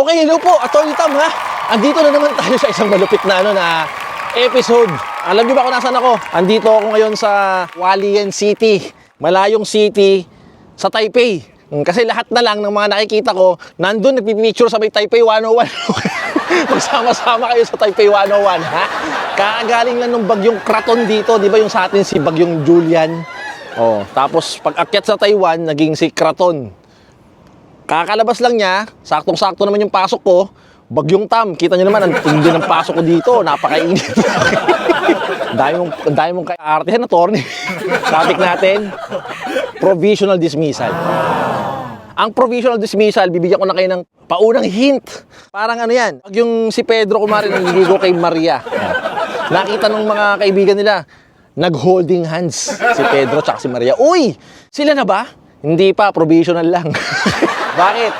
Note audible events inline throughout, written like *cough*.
Okay, hello po, Atty. Tam ha. Andito na naman tayo sa isang malupit na ano na episode. Alam niyo ba kung nasaan ako? Andito ako ngayon sa Hualien City. Malayong city sa Taipei. Mm, Kasi lahat na lang ng mga nakikita ko, nandun nagpipicture sa may Taipei 101. *laughs* Magsama-sama kayo sa Taipei 101, ha? Kaagaling lang ng bagyong Kraton dito, di ba yung sa atin si bagyong Julian? Oh, tapos pag akyat sa Taiwan, naging si Kraton. Kakalabas lang niya, saktong-sakto naman yung pasok ko, bagyong tam. Kita niyo naman, ang tindi ng pasok ko dito, napakainit. *laughs* dahil mong, dahil mong kay-artihan na torni. *laughs* Topic natin, provisional dismissal. Ang provisional dismissal, bibigyan ko na kayo ng paunang hint. Parang ano yan, pag yung si Pedro kumari naliligo kay Maria. Nakita ng mga kaibigan nila, nag-holding hands si Pedro tsaka si Maria. Uy, sila na ba? Hindi pa, provisional lang. *laughs* Bakit?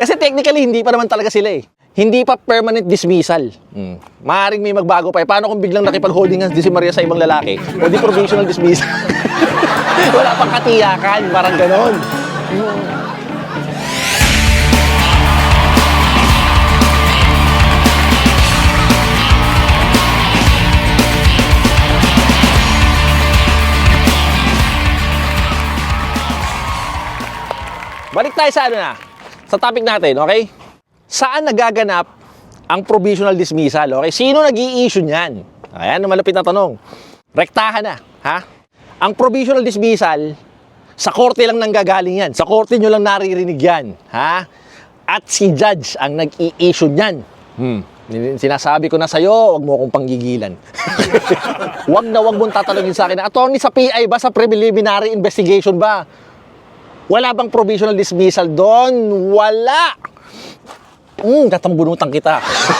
Kasi technically, hindi pa naman talaga sila eh. Hindi pa permanent dismissal. Hmm. Maaring may magbago pa eh. Paano kung biglang nakipag-holding hands si Maria sa ibang lalaki? O di provisional dismissal? *laughs* Wala pang katiyakan, parang ganon. Balik tayo sa ano na, sa topic natin, okay? Saan nagaganap ang provisional dismissal, okay? Sino nag issue niyan? Ayan, malapit na tanong. Rektahan na, ha? Ang provisional dismissal, sa korte lang nanggagaling yan. Sa korte nyo lang naririnig yan, ha? At si judge ang nag-i-issue niyan. Hmm. Sinasabi ko na sa'yo, huwag mo akong panggigilan. *laughs* wag na wag mong tatanungin sa akin, attorney sa PI ba, sa preliminary investigation ba? Wala bang provisional dismissal doon? Wala! Hmm, tatambunutan kita.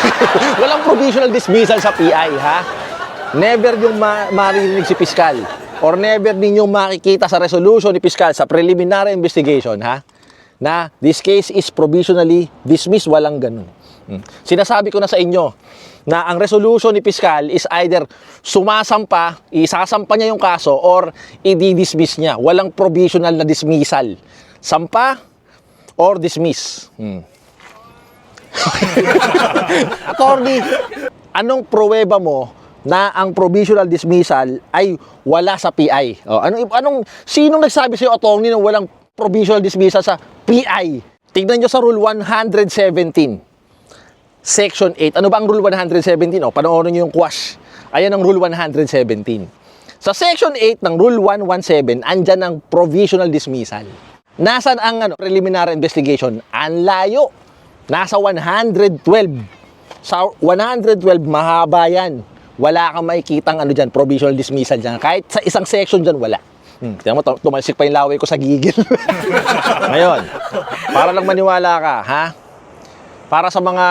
*laughs* Walang provisional dismissal sa PI, ha? Never yung ma- maririnig si Piskal or never ninyong makikita sa resolution ni Piskal sa preliminary investigation, ha? Na this case is provisionally dismissed, walang ganun. Hmm. Sinasabi ko na sa inyo na ang resolution ni Piskal is either sumasampa, isasampa niya yung kaso or i-dismiss niya. Walang provisional na dismissal. Sampa or dismiss. Hmm. *laughs* Attorney, anong pruweba mo na ang provisional dismissal ay wala sa PI? O, anong, anong, sinong nagsabi sa'yo, attorney, na walang provisional dismissal sa PI? Tignan nyo sa Rule 117. Section 8. Ano ba ang Rule 117? O, panoorin nyo yung quash. Ayan ang Rule 117. Sa Section 8 ng Rule 117, andyan ang provisional dismissal. Nasaan ang ano, preliminary investigation? Ang layo. Nasa 112. Sa 112, mahaba yan. Wala kang makikitang ano dyan, provisional dismissal dyan. Kahit sa isang section dyan, wala. Hmm, tingnan mo, tum- tumalsik pa yung laway ko sa gigil. *laughs* Ngayon, para lang maniwala ka, ha? Para sa mga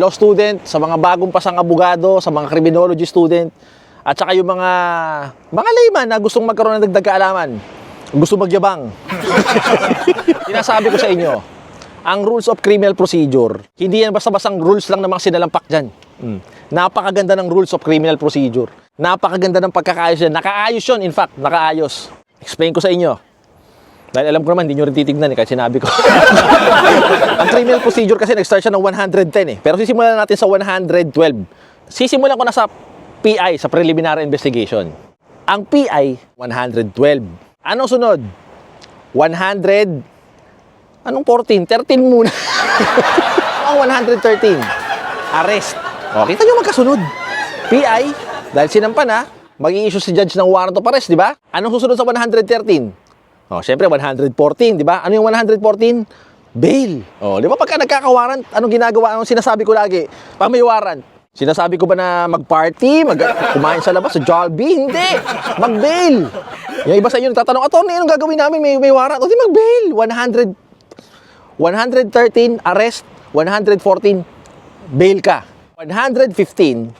law student, sa mga bagong pasang abogado, sa mga criminology student, at saka yung mga mga layman na gustong magkaroon ng dagdag kaalaman, gusto magyabang. *laughs* Sinasabi ko sa inyo, ang rules of criminal procedure, hindi yan basta-bastang rules lang na mga sinalampak dyan. Mm. Napakaganda ng rules of criminal procedure. Napakaganda ng pagkakaayos yan. Nakaayos yun, in fact, nakaayos. Explain ko sa inyo. Dahil alam ko naman, hindi nyo rin titignan eh, kahit sinabi ko. *laughs* ang criminal procedure kasi nag-start siya ng 110 eh. Pero sisimulan natin sa 112. Sisimulan ko na sa PI, sa preliminary investigation. Ang PI, 112. Anong sunod? 100 Anong 14? 13 muna. *laughs* Ang 113. Arrest. O, kita nyo magkasunod. PI, dahil sinampan na, mag issue si judge ng warrant of arrest, di ba? Anong susunod sa 113? O, syempre, 114, di ba? Ano yung 114? Bail. O, di ba pagka nagkakawarrant, anong ginagawa? Anong sinasabi ko lagi? Pag may warrant, Sinasabi ko ba na mag-party, mag kumain sa labas, sa Jollibee? Hindi! Mag-bail! Yung iba sa inyo nagtatanong, attorney, anong gagawin namin? May, may warrant. O di mag-bail! 100 113 arrest, 114 bail ka. 115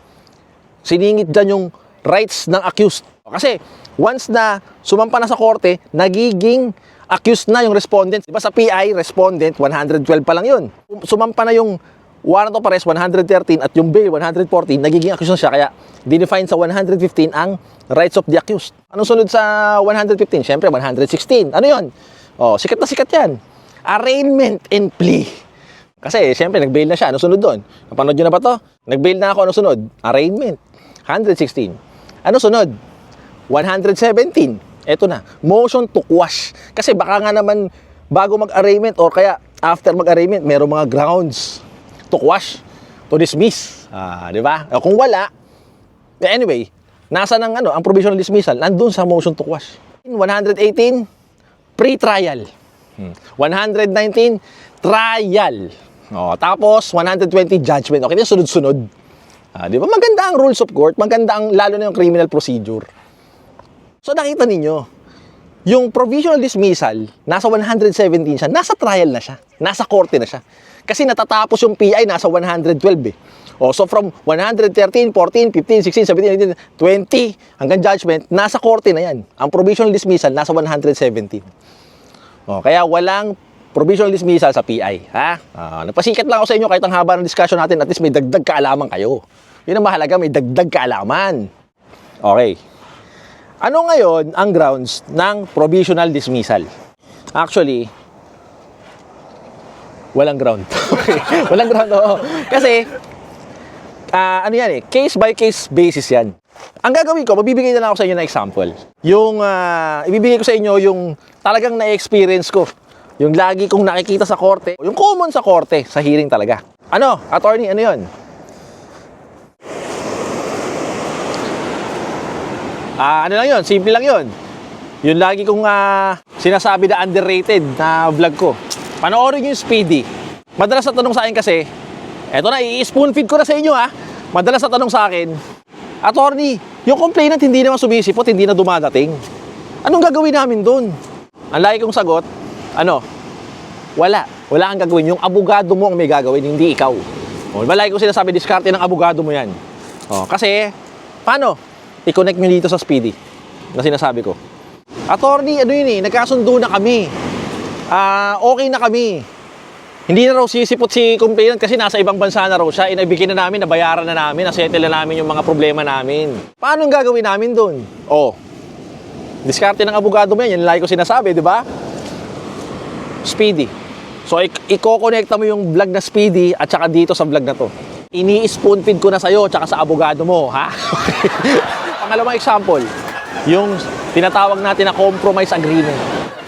siningit dyan yung rights ng accused. Kasi once na sumampa na sa korte, nagiging accused na yung respondent. Diba sa PI, respondent, 112 pa lang yun. Sumampa na yung warrant of arrest, 113, at yung bail, 114, nagiging accused na siya. Kaya, dinefine sa 115 ang rights of the accused. Anong sunod sa 115? Siyempre, 116. Ano yun? Oh, sikat na sikat yan. Arraignment and plea. Kasi, siyempre, nag-bail na siya. Ano sunod doon? Napanood nyo na ba to? Nag-bail na ako. Ano sunod? Arraignment. 116. Ano sunod? 117. Eto na. Motion to quash. Kasi baka nga naman bago mag-arraignment or kaya after mag-arraignment, merong mga grounds to quash, to dismiss. Ah, di ba? O kung wala, eh, anyway, nasa ng ano, ang provisional dismissal, nandun sa motion to quash. 118, pre-trial. Hmm. 119, trial. O, tapos, 120, judgment. Okay, sunod-sunod. Ah, di ba? Maganda ang rules of court, maganda ang, lalo na yung criminal procedure. So, nakita ninyo, yung provisional dismissal, nasa 117 siya, nasa trial na siya, nasa korte na siya. Kasi natatapos yung PI, nasa 112 eh. O, so from 113, 14, 15, 16, 17, 18, 20, hanggang judgment, nasa korte na yan. Ang provisional dismissal, nasa 117. O, kaya walang provisional dismissal sa PI. Ha? Ah, nagpasikat lang ako sa inyo kahit ang haba ng discussion natin, at least may dagdag kaalaman kayo. Yun ang mahalaga, may dagdag kaalaman. Okay. Ano ngayon ang grounds ng provisional dismissal? Actually, walang ground. *laughs* walang ground, oo. Kasi, ah, ano yan eh, case by case basis yan. Ang gagawin ko, magbibigay na lang ako sa inyo ng example. Yung, ah, ibibigay ko sa inyo yung talagang na-experience ko. Yung lagi kong nakikita sa korte. Yung common sa korte, sa hearing talaga. Ano, attorney, ano yon? Ah, ano lang yon? Simple lang yon. Yung lagi kong ah, sinasabi na underrated na vlog ko. Panoorin yung Speedy. Madalas na tanong sa akin kasi, eto na, i-spoon feed ko na sa inyo ha. Madalas na tanong sa akin, Attorney, yung complainant hindi naman sumisipot, hindi na dumadating. Anong gagawin namin doon? Ang lagi kong sagot, ano? Wala. Wala kang gagawin. Yung abogado mo ang may gagawin, hindi ikaw. O, diba lagi kong sinasabi, diskarte ng abogado mo yan. O, kasi, paano? I-connect nyo dito sa Speedy na sinasabi ko. Attorney, ano yun eh, nagkasundo na kami. Ah, okay na kami. Hindi na raw sisipot si complainant kasi nasa ibang bansa na raw siya. Inabigyan na namin, nabayaran na namin, nasettle na namin yung mga problema namin. Paano ang gagawin namin doon? Oh, diskarte ng abogado mo yan. Yan lagi ko sinasabi, di ba? Speedy. So, i-connecta mo yung vlog na Speedy at saka dito sa vlog na to. Ini-spoon feed ko na sa'yo tsaka sa abogado mo, ha? *laughs* Pangalawang example, yung tinatawag natin na compromise agreement.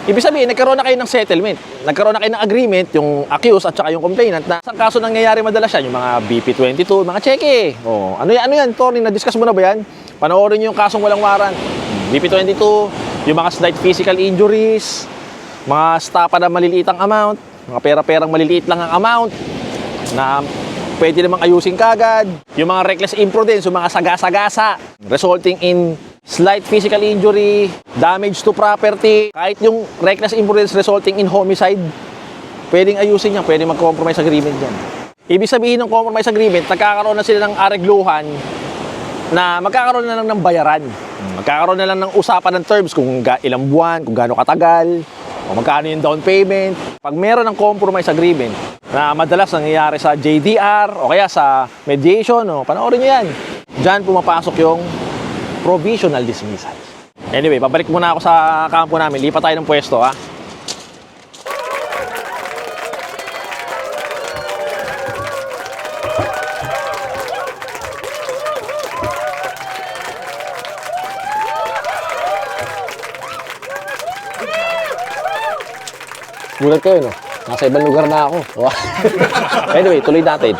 Ibig sabihin, nagkaroon na kayo ng settlement. Nagkaroon na kayo ng agreement, yung accused at saka yung complainant na sa kaso nangyayari madalas yan, yung mga BP22, mga cheque. Oh, ano yan, ano yan, Tony, na-discuss mo na ba yan? Panoorin nyo yung kasong walang warrant. BP22, yung mga slight physical injuries, mga stapa na maliliit ang amount, mga pera-perang maliliit lang ang amount, na pwede namang ayusin kagad. Yung mga reckless imprudence, yung mga sagasa-gasa, resulting in slight physical injury, damage to property, kahit yung reckless imprudence resulting in homicide, pwedeng ayusin yan, pwedeng mag-compromise agreement yan. Ibig sabihin ng compromise agreement, nagkakaroon na sila ng aregluhan na magkakaroon na lang ng bayaran. Magkakaroon na lang ng usapan ng terms kung ga- ilang buwan, kung gaano katagal, o magkano yung down payment. Pag meron ng compromise agreement na madalas nangyayari sa JDR o kaya sa mediation, o, panoorin nyo yan. Diyan pumapasok yung provisional dismissal. Anyway, babalik muna ako sa kampo namin. Lipat tayo ng pwesto, ha? Gulat kayo, no? Nasa ibang lugar na ako. *laughs* anyway, tuloy natin.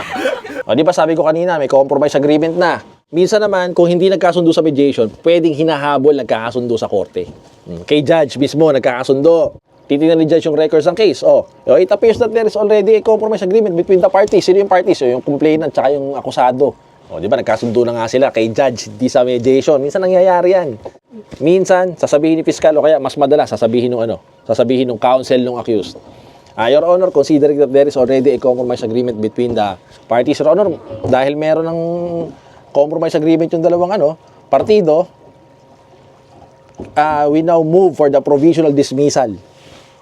O, di ba sabi ko kanina, may compromise agreement na. Minsan naman, kung hindi nagkasundo sa mediation, pwedeng hinahabol nagkakasundo sa korte. Hmm, Kay judge mismo, nagkakasundo. Titingnan ni judge yung records ng case. Oh, it appears that there is already a compromise agreement between the parties. Sino yung parties? Yung complainant tsaka yung akusado. O, di ba, nagkasundo na nga sila kay judge, hindi sa mediation. Minsan nangyayari yan. Minsan, sasabihin ni fiscal o kaya mas madalas, sasabihin ng ano, sasabihin ng counsel ng accused. Ah, Your Honor, considering that there is already a compromise agreement between the parties, Your Honor, dahil meron ng compromise agreement yung dalawang ano, partido, ah, we now move for the provisional dismissal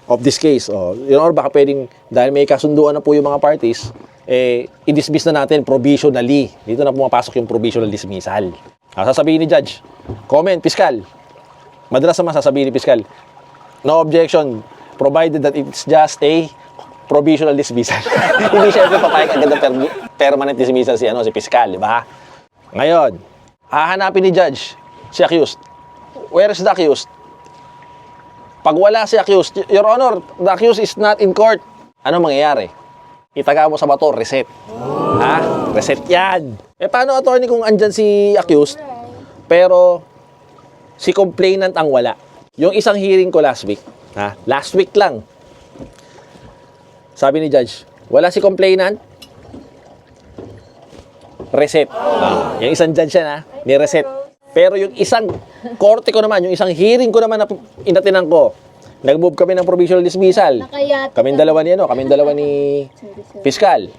of this case. Oh, Your Honor, baka pwedeng, dahil may kasunduan na po yung mga parties, eh, i-dismiss na natin provisionally. Dito na pumapasok yung provisional dismissal. Ah, sasabihin ni Judge, comment, fiscal. Madalas naman sasabihin ni fiscal, no objection, provided that it's just a provisional dismissal. *laughs* Hindi syempre papayag agad ng per- permanent dismissal si, ano, si Piskal, di ba? Ngayon, hahanapin ni Judge si accused. Where is the accused? Pag wala si accused, Your Honor, the accused is not in court. Ano mangyayari? Itaga mo sa bato, reset. Ha? Reset yan. Eh paano, attorney, kung andyan si accused, pero si complainant ang wala? Yung isang hearing ko last week, ha? Last week lang. Sabi ni judge, wala si complainant, reset. Ah, yung isang judge yan, ha? Ni-reset. Pero yung isang korte ko naman, yung isang hearing ko naman na inatinan ko, nag-move kami ng provisional dismissal. Kaming dalawa ni ano, kaming dalawa ni Piskal.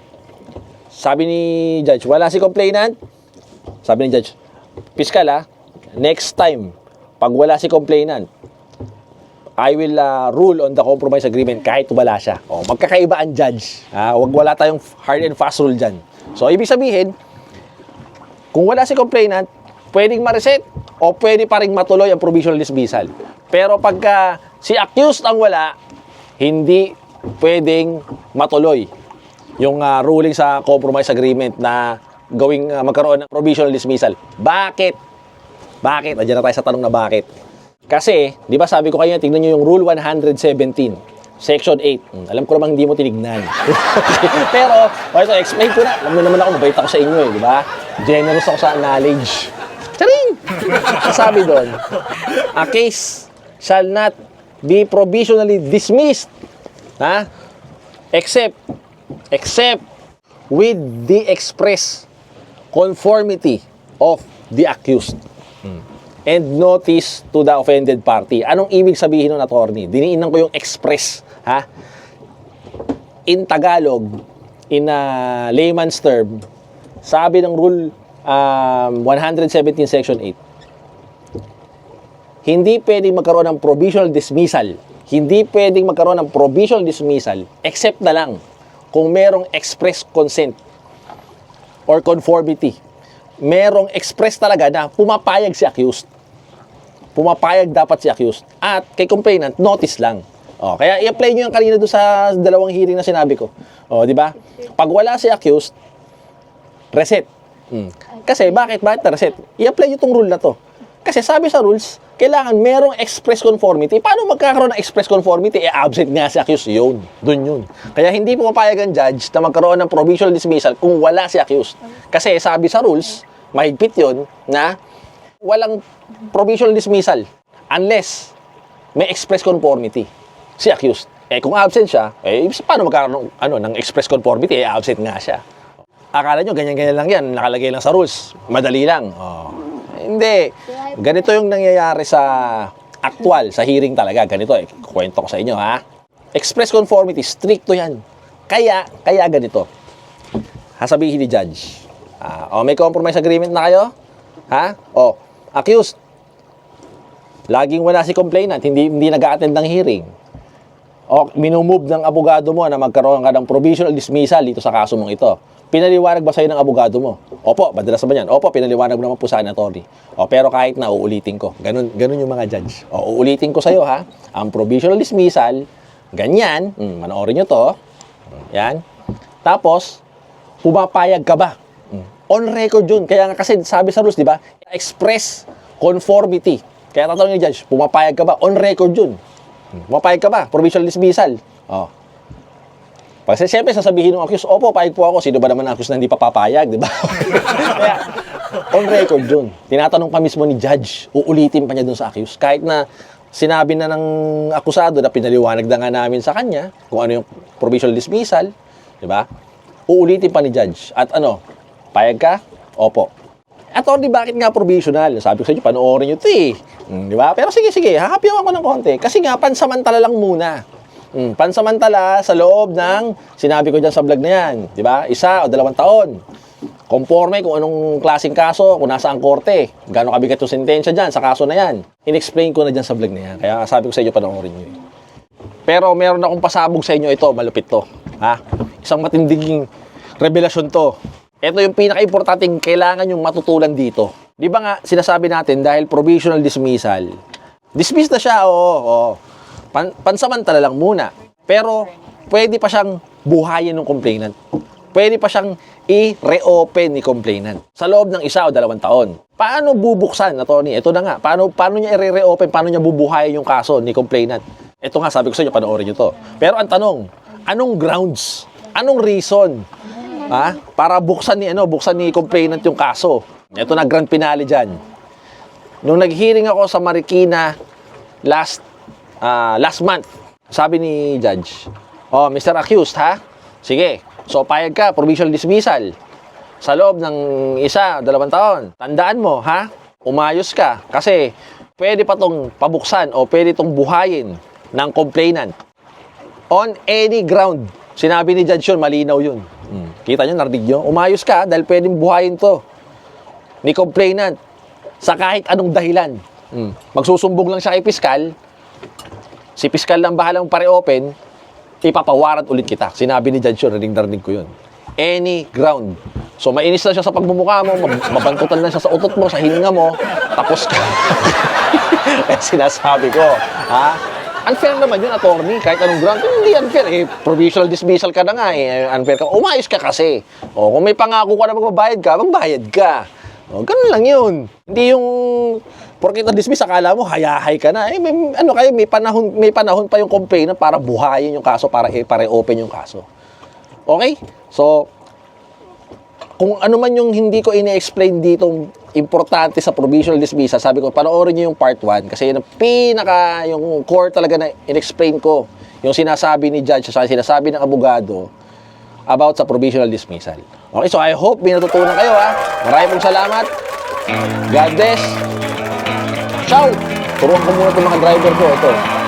Sabi ni judge, wala si complainant. Sabi ni judge, Piskal ah, next time, pag wala si complainant, I will uh, rule on the compromise agreement kahit wala siya. O, magkakaiba ang judge. Ha? Wag wala tayong hard and fast rule dyan. So, ibig sabihin, kung wala si complainant, pwedeng ma-reset o pwede pa rin matuloy ang provisional dismissal. Pero pagka si accused ang wala, hindi pwedeng matuloy yung uh, ruling sa compromise agreement na gawing uh, magkaroon ng provisional dismissal. Bakit? Bakit? Andiyan na tayo sa tanong na bakit. Kasi, di ba sabi ko kayo, tingnan nyo yung Rule 117, Section 8. Hmm, alam ko namang hindi mo tinignan. *laughs* Pero, o ito, explain ko na. Alam mo naman ako, mabait ako sa inyo eh, di ba? Generous ako sa knowledge. Sabi doon, a case shall not be provisionally dismissed. Ha? Except, except with the express conformity of the accused and notice to the offended party. Anong ibig sabihin ng attorney? Diniinan ko yung express, ha? In Tagalog, in a layman's term, sabi ng rule um, 117 section 8, hindi pwedeng magkaroon ng provisional dismissal. Hindi pwedeng magkaroon ng provisional dismissal except na lang kung merong express consent or conformity. Merong express talaga na pumapayag si accused pumapayag dapat si accused. At kay complainant, notice lang. O, kaya i-apply nyo yung kanina doon sa dalawang hearing na sinabi ko. O, di ba? Pag wala si accused, reset. Hmm. Kasi, bakit? Bakit na reset? I-apply nyo itong rule na to. Kasi sabi sa rules, kailangan merong express conformity. Paano magkakaroon ng express conformity? Eh, absent nga si accused. Yun. Doon yun. Kaya hindi pumapayag ang judge na magkaroon ng provisional dismissal kung wala si accused. Kasi sabi sa rules, mahigpit yun na walang provisional dismissal unless may express conformity si accused. Eh kung absent siya, eh paano magkakaroon ano, ng express conformity? Eh absent nga siya. Akala nyo ganyan-ganyan lang yan, nakalagay lang sa rules. Madali lang. Oh. Hindi. Ganito yung nangyayari sa actual, sa hearing talaga. Ganito eh. Kwento ko sa inyo ha. Express conformity, stricto yan. Kaya, kaya ganito. Hasabihin ni judge. Ah, oh, may compromise agreement na kayo? Ha? Oh, accused. Laging wala si complainant, hindi hindi nag-attend ng hearing. O minumove ng abogado mo na magkaroon ka ng provisional dismissal dito sa kaso mong ito. Pinaliwanag ba sa'yo ng abogado mo? Opo, madalas naman yan. Opo, pinaliwanag mo naman po sa attorney. O, pero kahit na, uulitin ko. Ganun, ganun yung mga judge. O, uulitin ko sa'yo, ha? Ang provisional dismissal, ganyan, mm, manoorin nyo to. Yan. Tapos, pumapayag ka ba? Mm. On record yun. Kaya nga kasi sabi sa rules, di ba? Express conformity. Kaya tatanungin ni judge, pumapayag ka ba? On record yun. Pumapayag ka ba? Provisional dismissal. Oh. Kasi siyempre sasabihin ng accused, opo, payag po ako. Sino ba naman accused na hindi papapayag, di ba? *laughs* Kaya, on record yun. Tinatanong pa mismo ni judge, uulitin pa niya dun sa accused. Kahit na sinabi na ng akusado na pinaliwanag na nga namin sa kanya kung ano yung provisional dismissal, di ba? Uulitin pa ni judge. At ano, payag ka? Opo. Attorney, bakit nga provisional? Sabi ko sa inyo, panoorin nyo ito eh. Mm, di ba? Pero sige, sige, hahapyaw ako ng konti. Kasi nga, pansamantala lang muna. Mm, pansamantala sa loob ng, sinabi ko dyan sa vlog na yan, di ba? Isa o dalawang taon. Conforme kung anong klaseng kaso, kung nasa ang korte, gano'ng kabigat yung sentensya dyan sa kaso na yan. In-explain ko na dyan sa vlog na yan. Kaya sabi ko sa inyo, panoorin nyo. eh. Pero meron akong pasabog sa inyo ito, malupit to. Ha? Isang matinding revelasyon to. Ito yung pinaka-importanting kailangan yung matutulan dito. Di ba nga, sinasabi natin dahil provisional dismissal, dismiss na siya, oo, oo. Pan- pansamantala lang muna. Pero, pwede pa siyang buhayin ng complainant. Pwede pa siyang i-reopen ni complainant sa loob ng isa o dalawang taon. Paano bubuksan, attorney? Ito na nga. Paano, paano niya i-reopen? Paano niya bubuhayin yung kaso ni complainant? Ito nga, sabi ko sa inyo, panoorin niyo to. Pero ang tanong, anong grounds? Anong reason? Ha? Para buksan ni, ano, buksan ni complainant yung kaso. Ito na grand finale dyan. Nung nag-hearing ako sa Marikina last ah, last month, sabi ni judge, "Oh, Mr. Accused, ha? Sige. So payag ka, provisional dismissal. Sa loob ng isa, dalawang taon. Tandaan mo, ha? Umayos ka kasi pwede pa tong pabuksan o pwede tong buhayin ng complainant on any ground. Sinabi ni Judge yun, malinaw yun. Hmm. Kita nyo, narinig nyo? Umayos ka dahil pwedeng buhayin to ni complainant sa kahit anong dahilan. Mm. Magsusumbong lang siya kay piskal, si piskal lang bahalang pare-open, ipapawarat ulit kita. Sinabi ni Judge yun, narinig na narinig ko yun. Any ground. So, mainis na siya sa pagmumukha mo, mab- mabantutan na siya sa utot mo, sa hininga mo, tapos ka. *laughs* eh, sinasabi ko, ha? Unfair naman yun, attorney, kahit anong ground. Hindi unfair, eh, provisional dismissal ka na nga, eh, unfair ka. Umayos ka kasi. O, kung may pangako ka na magbabayad ka, magbayad ka. O, ganun lang yun. Hindi yung, porque na-dismiss, akala mo, hayahay ka na. Eh, may, ano kayo, may panahon, may panahon pa yung complainant para buhayin yung kaso, para, eh, para open yung kaso. Okay? So, kung ano man yung hindi ko ini-explain dito importante sa provisional dismissal, sabi ko, panoorin niyo yung part 1 kasi yun ang pinaka, yung core talaga na in-explain ko, yung sinasabi ni judge, sa sinasabi ng abogado about sa provisional dismissal. Okay, so I hope may natutunan kayo ha. Maraming salamat. God bless. Ciao! Turuan ko muna itong mga driver ko. Ito.